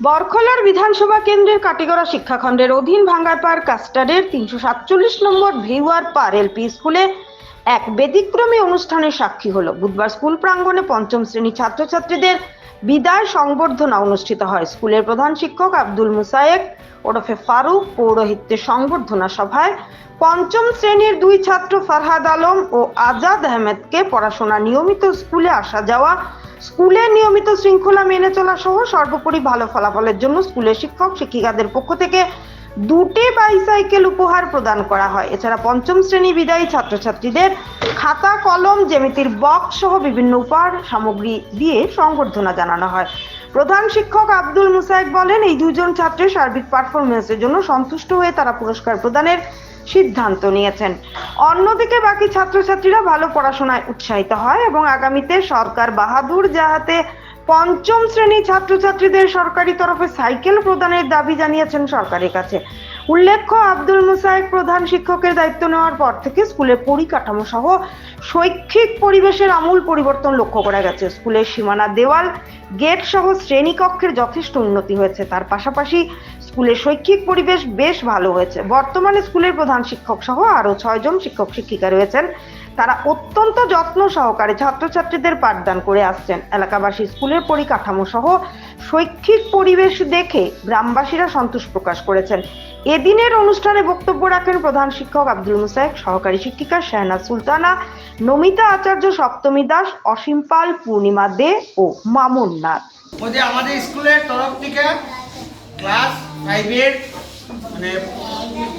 বরখলার বিধানসভা কেন্দ্রের কাটিগড়া শিক্ষাখণ্ডের অধীন ভাঙ্গারপাড় কাস্টারের তিনশো সাতচল্লিশ নম্বর ভিউয়ার পার এলপি স্কুলে এক ব্যতিক্রমী অনুষ্ঠানের সাক্ষী হলো। বুধবার স্কুল প্রাঙ্গণে পঞ্চম শ্রেণি ছাত্রছাত্রীদের বিদায় সংবর্ধনা অনুষ্ঠিত হয়। স্কুলের প্রধান শিক্ষক আব্দুল মুসায়েক ওরফে ফারুক পৌরোহিত্যে সংবর্ধনা সভায় পঞ্চম শ্রেণির দুই ছাত্র ফারহাদ আলম ও আজাদ আহমেদকে পড়াশোনা নিয়মিত স্কুলে আসা যাওয়া, স্কুলে নিয়মিত শৃঙ্খলা মেনে চলা সহ সর্বোপরি ভালো ফলাফলের জন্য স্কুলের শিক্ষক, শিক্ষিকাদের পক্ষ থেকে দুটি বাইসাইকেল উপহার প্রদান করা হয়। এছাড়া পঞ্চম শ্রেণি বিদায়ী ছাত্রছাত্রীদের খাতা, কলম, জ্যামিতির বক্স সহ বিভিন্ন উপহার সামগ্রী দিয়ে সংবর্ধনা জানানো হয়। প্রধান শিক্ষক আব্দুল মুসাইক বলেন, এই দুজন ছাত্রের সার্বিক পারফরমেন্সের জন্য সন্তুষ্ট হয়ে তারা পুরস্কার প্রদানের সিদ্ধান্ত নিয়েছেন। অন্যদিকে বাকি ছাত্রছাত্রীরা ভালো পড়াশোনায় উৎসাহিত হয় এবং আগামীতে সরকার বাহাদুর যাহাতে পঞ্চম শ্রেণি ছাত্রছাত্রীদের সরকারি তরফে সাইকেল প্রদানের দাবি জানিয়েছেন সরকারের কাছে। উল্লেখ্য, আব্দুল মুসাইক প্রধান শিক্ষকের দায়িত্ব নেওয়ার পর থেকে স্কুলের পরিকাঠামো সহ শৈক্ষিক পরিবেশের আমূল পরিবর্তন লক্ষ্য করা গেছে। স্কুলের সীমানা দেওয়াল, গেট সহ শ্রেণীকক্ষের যথেষ্ট উন্নতি হয়েছে। তার পাশাপাশি স্কুলের শৈক্ষিক পরিবেশ বেশ ভালো হয়েছে। বর্তমানে স্কুলের প্রধান শিক্ষক সহ আরও ছয়জন শিক্ষক শিক্ষিকা রয়েছেন। তারা অত্যন্ত যত্ন সহকারে ছাত্রছাত্রীদের পাঠদান করে আসছেন। এলাকাবাসী স্কুলের পরিকাঠামো সহ শৈক্ষিক পরিবেশ দেখে গ্রামবাসীরা সন্তোষ প্রকাশ করেছেন। এদিনের অনুষ্ঠানে বক্তব্য রাখেন প্রধান শিক্ষক আব্দুল মুসাইক সহকারী শিক্ষিকা শাহনাজ সুলতানা, নমিতা আচার্য সপ্তমী দাস, অসীম পাল, পূর্ণিমা দে ও মামুন নাথ। বলছে আমাদের স্কুলের তরফ থেকে ক্লাস ফাইভের মানে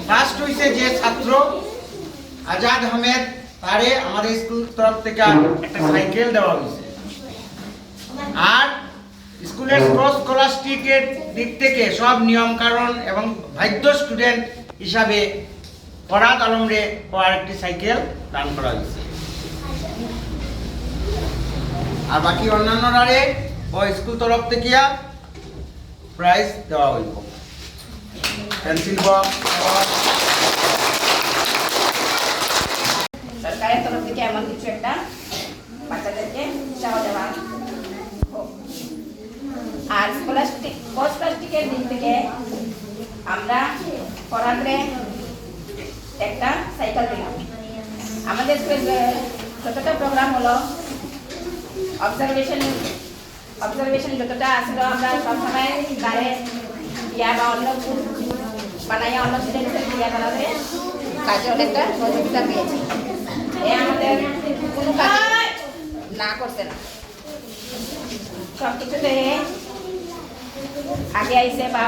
ফার্স্ট হয়েছে যে ছাত্র আজাদ আহমেদ, তারে আমাদের স্কুল তরফ থেকে একটা সাইকেল দেওয়া হয়েছে স্কুলের ক্রস স্কলাস্টিকের দিক থেকে সব নিয়ম কারণ এবং ভাগ্য স্টুডেন্ট হিসাবে ফরাদ আলমরে ও আরেকটি সাইকেল দান করা হয়েছে। আর বাকি অন্যান্যরারে ও স্কুল তরফ থেকে প্রাইজ দেওয়া হইব। পেন্সিল বক্স সরকারের তরফ থেকে এমন কিছু একটা বাচ্চাদেরকে চাওয়া দেওয়া। আর প্লাস্টিক পোস্ট প্লাস্টিকের দিক থেকে আমরা পড়াতে একটা সাইকেল দিলাম। আমাদের যতটা প্রোগ্রাম হলো অবজারভেশন অবজারভেশন যতটা আসলো আমরা সবসময় গাড়ে ইয়া বা অন্য বানাইয়া অন্য স্টুডেন্টদের ইয়া বানাতে কাজে অনেকটা সহযোগিতা পেয়েছি। এ আমাদের কোনো কাজ না করছে না। সব কিছুতে আগে আইসে বা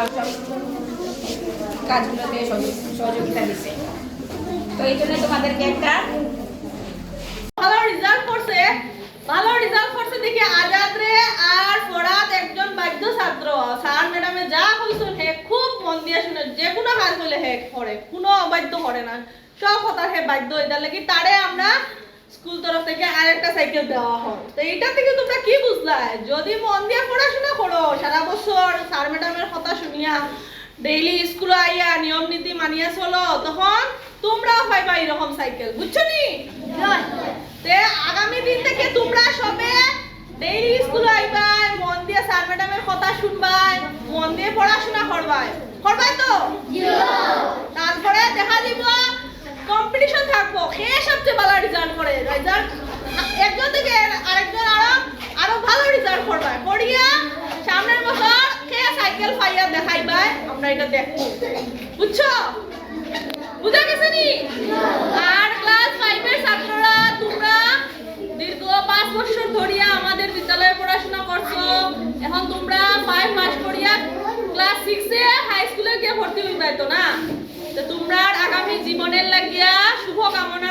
কাজগুলোতে সহযোগিতা দিচ্ছে তো এই জন্য তোমাদেরকে একটা ভালো রেজাল্ট করছে। ভালো রেজাল্ট করছে দেখি আজাদ রে আর ফরাদ একজন বাধ্য ছাত্র। স্যার ম্যাডামে যা কইছেন হে খুব মন দিয়ে শুনে, যে কোনো কাজ হলে হে করে, কোনো অবাধ্য করে না। সব কথা হে বাধ্য লাগি তারে আমরা সাইকেল দেওয়া হয়। তো এইটা থেকে তোমরা কি বুঝলা? যদি মন দিয়ে পড়াশোনা করো সারা বছর স্যার ম্যাডামের কথা শুনিয়া ডেইলি স্কুলে আইয়া নিয়ম নীতি মানিয়া চলো তখন তোমরাও পাইবা এরকম সাইকেল বুঝছ নি? তে আগামী দিন থেকে তোমরা সবে ডেইলি স্কুলে আইবাই মন দিয়ে স্যার ম্যাডামের কথা শুনবাই মন দিয়ে পড়াশোনা করবাই। করবাই তো তারপরে দেখা দিব কম্পিটিশন থাকব কে সবচেয়ে ভালো রেজাল্ট করে রেজাল্ট একজন থেকে আরেকজন আরও আরও ভালো রেজাল্ট করবে করিয়া সামনের বছর কে সাইকেল পাইয়া দেখাইবাই আমরা এটা দেখব বুঝছ? বুঝা গেছে নি? আর ক্লাস ফাইভের ছাত্ররা, তোমরা দীর্ঘ পাঁচ বছর ধরিয়া আমাদের বিদ্যালয়ে পড়াশোনা করছ। এখন তোমরা ফাইভ পাস করিয়া ক্লাস সিক্সে হাই স্কুলে গিয়ে ভর্তি হইবে তো না? তোমরা আগামী জীবনের লাগিয়া শুভ কামনা